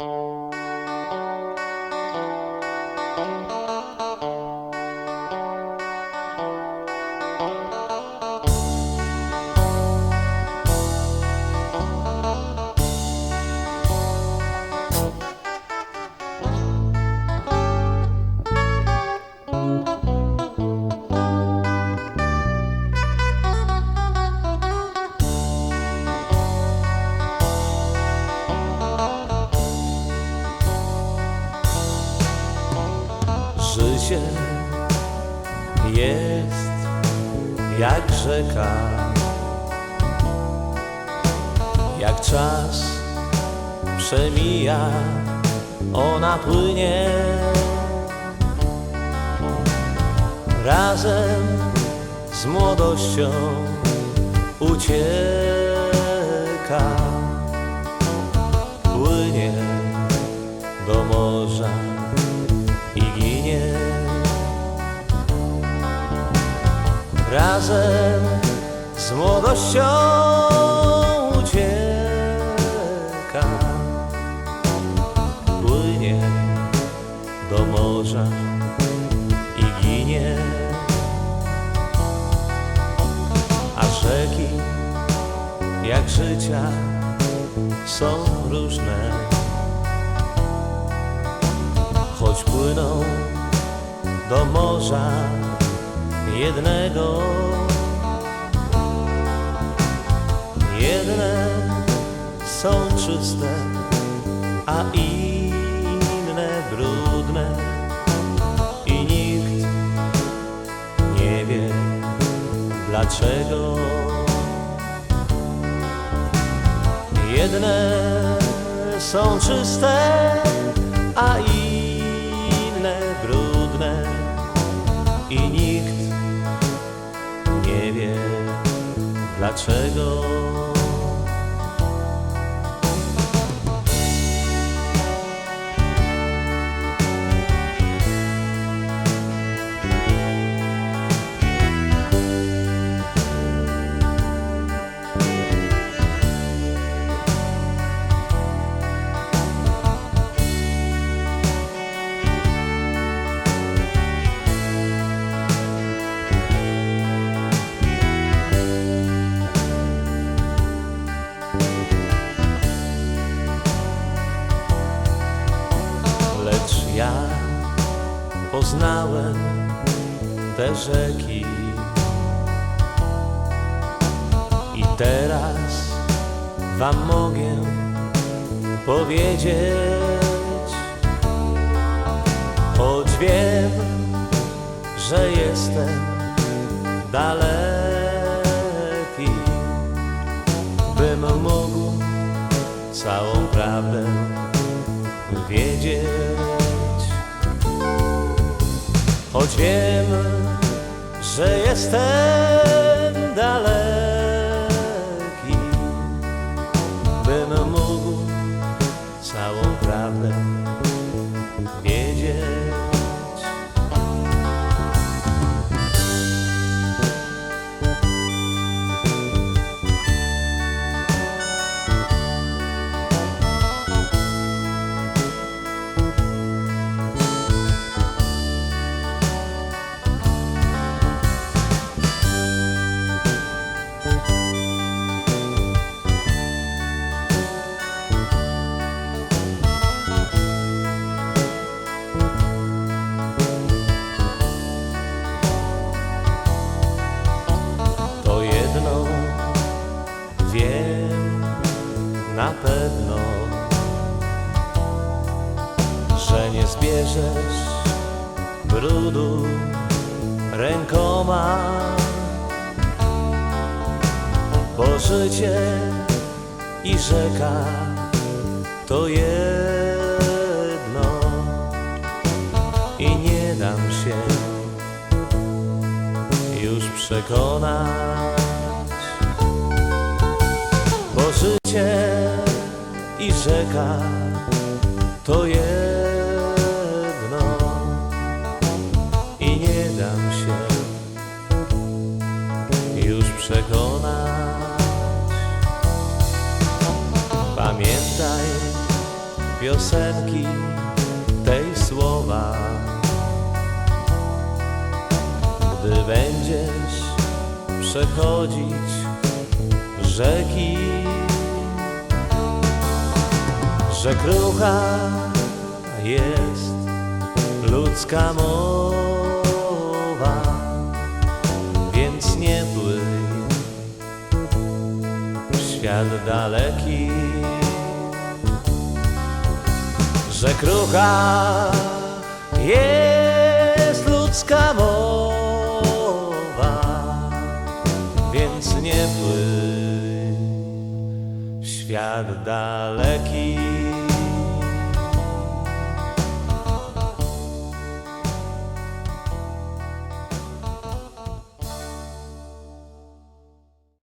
you Jest jak rzeka, jak czas przemija, ona płynie. Razem z młodością ucieka, razem z młodością ucieka. Płynie do morza i ginie. A rzeki jak życia są różne. Choć płyną do morza jednego. Jedne są czyste, a inne brudne i nikt nie wie dlaczego. Jedne są czyste, dlaczego. Ja poznałem te rzeki i teraz wam mogę powiedzieć, choć wiem, że jestem daleki, bym mógł całą prawdę wiedzieć. Choć wiem, że jestem daleki, bym mógł całą prawdę wiedzieć. Nie zbierzesz brudu rękoma, bo życie i rzeka to jedno. I nie dam się już przekonać, bo życie i rzeka to jedno przekonać. Pamiętaj, piosenki tej słowa. Gdy będziesz przechodzić rzeki, że krucha jest ludzka mowa, świat daleki, że krucha jest ludzka mowa, więc nie płyń w świat daleki.